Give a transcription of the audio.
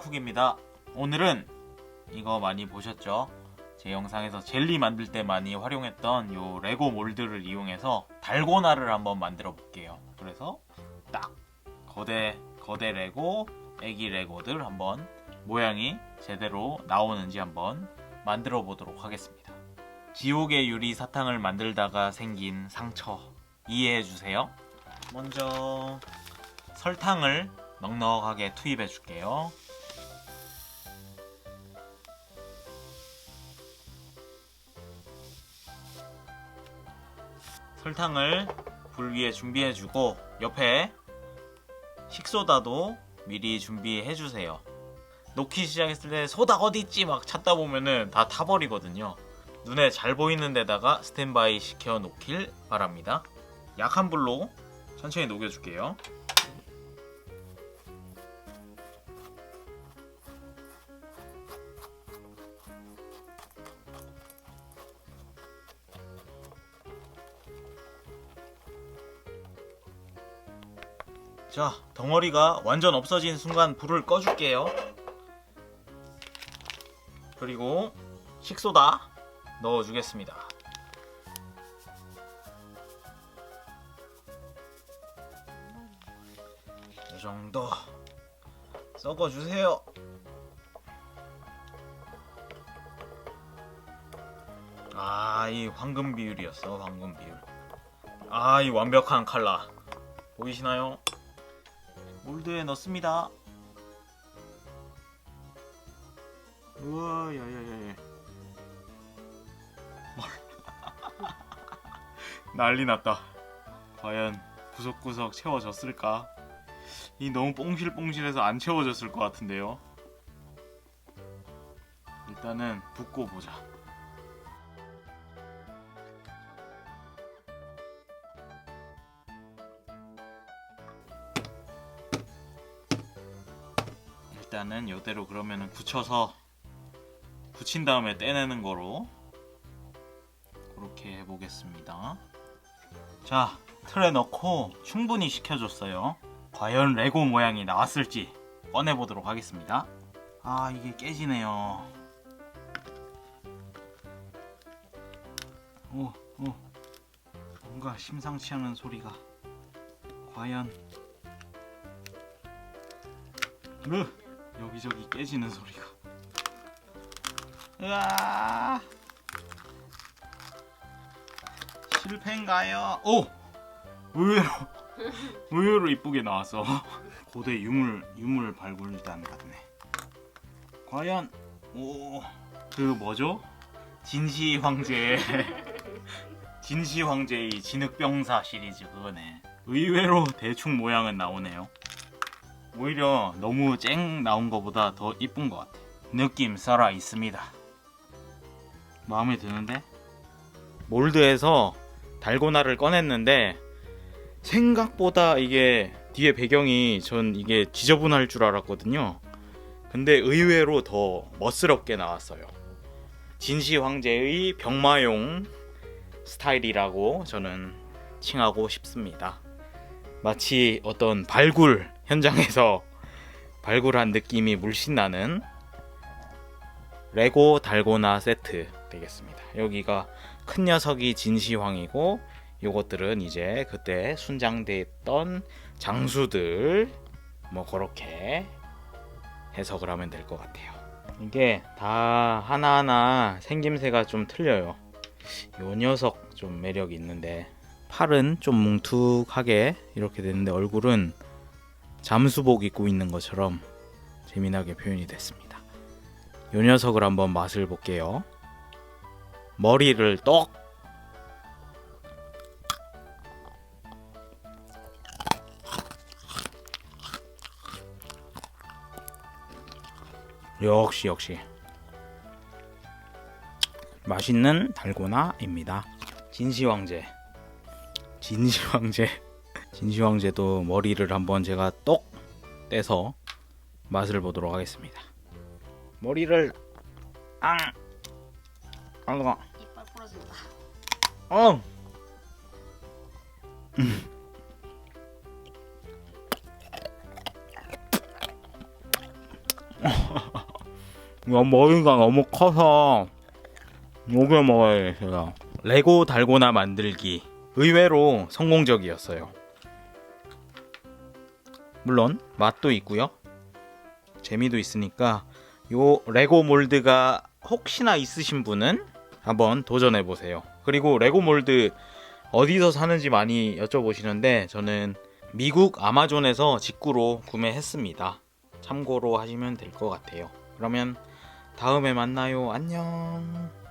후기입니다. 오늘은 이거 많이 보셨죠? 제 영상에서 젤리 만들 때 많이 활용했던 요 레고 몰드를 이용해서 달고나를 한번 만들어 볼게요. 그래서 딱 거대 거대 레고, 애기 레고들 한번 모양이 제대로 나오는지 한번 만들어 보도록 하겠습니다. 지옥의 유리 사탕을 만들다가 생긴 상처 이해해 주세요. 먼저 설탕을 넉넉하게 투입해 줄게요. 설탕을 불 위에 준비해 주고 옆에 식소다도 미리 준비해 주세요. 놓기 시작했을 때 소다 어디 있지 막 찾다 보면은 다 타버리거든요. 눈에 잘 보이는 데다가 스탠바이 시켜 놓길 바랍니다. 약한 불로 천천히 녹여줄게요. 자, 덩어리가 완전 없어진 순간 불을 꺼줄게요. 그리고 식소다 넣어주겠습니다. 이 정도 섞어주세요. 아, 이 황금 비율이었어, 황금 비율. 아, 이 완벽한 칼라. 보이시나요? 몰드에 넣습니다. 우와, 야야야야. 난리 났다. 과연 구석구석 채워졌을까? 이 너무 뽕실뽕실해서 안 채워졌을 것 같은데요. 일단은 붓고 보자. 일단은 이대로 그러면은 붙여서 붙인 다음에 떼내는 거로 그렇게 해보겠습니다. 자, 틀에 넣고 충분히 식혀줬어요. 과연 레고 모양이 나왔을지 꺼내보도록 하겠습니다. 아, 이게 깨지네요. 오, 오. 뭔가 심상치 않은 소리가. 과연. 으! 여기저기 깨지는 소리가. 으아! 실패인가요? 오! 의외로 의외로 이쁘게 나왔어. 고대 유물 유물 발굴단 같네. 과연 오 그 뭐죠? 진시 황제 진시 황제의 진흙병사 시리즈 그거네. 의외로 대충 모양은 나오네요. 오히려 너무 쨍 나온 것보다 더 이쁜 것 같아. 느낌 살아 있습니다. 마음에 드는데? 몰드에서 달고나를 꺼냈는데 생각보다 이게 뒤에 배경이 전 이게 지저분할 줄 알았거든요. 근데 의외로 더 멋스럽게 나왔어요. 진시 황제의 병마용 스타일이라고 저는 칭하고 싶습니다. 마치 어떤 발굴 현장에서 발굴한 느낌이 물씬 나는 레고 달고나 세트 되겠습니다. 여기가 큰 녀석이 진시황이고 요것들은 이제 그때 순장돼 있던 장수들 뭐 그렇게 해석을 하면 될 것 같아요. 이게 다 하나하나 생김새가 좀 틀려요. 요 녀석 좀 매력이 있는데 팔은 좀 뭉툭하게 이렇게 되는데 얼굴은 잠수복 입고 있는 것처럼 재미나게 표현이 됐습니다. 요 녀석을 한번 맛을 볼게요. 머리를 떡 역시 역시 맛있는 달고나입니다. 진시황제 진시황제 진시황제도 머리를 한번 제가 똑 떼서 맛을 보도록 하겠습니다. 머리를 앙 앙. 이빨 부러진다. 어. 야, 머리가 너무 커서 요게 먹어야겠어요. 레고 달고나 만들기 의외로 성공적이었어요. 물론 맛도 있고요. 재미도 있으니까 요 레고 몰드가 혹시나 있으신 분은 한번 도전해 보세요. 그리고 레고 몰드 어디서 사는지 많이 여쭤보시는데 저는 미국 아마존에서 직구로 구매했습니다. 참고로 하시면 될 것 같아요. 그러면 다음에 만나요. 안녕.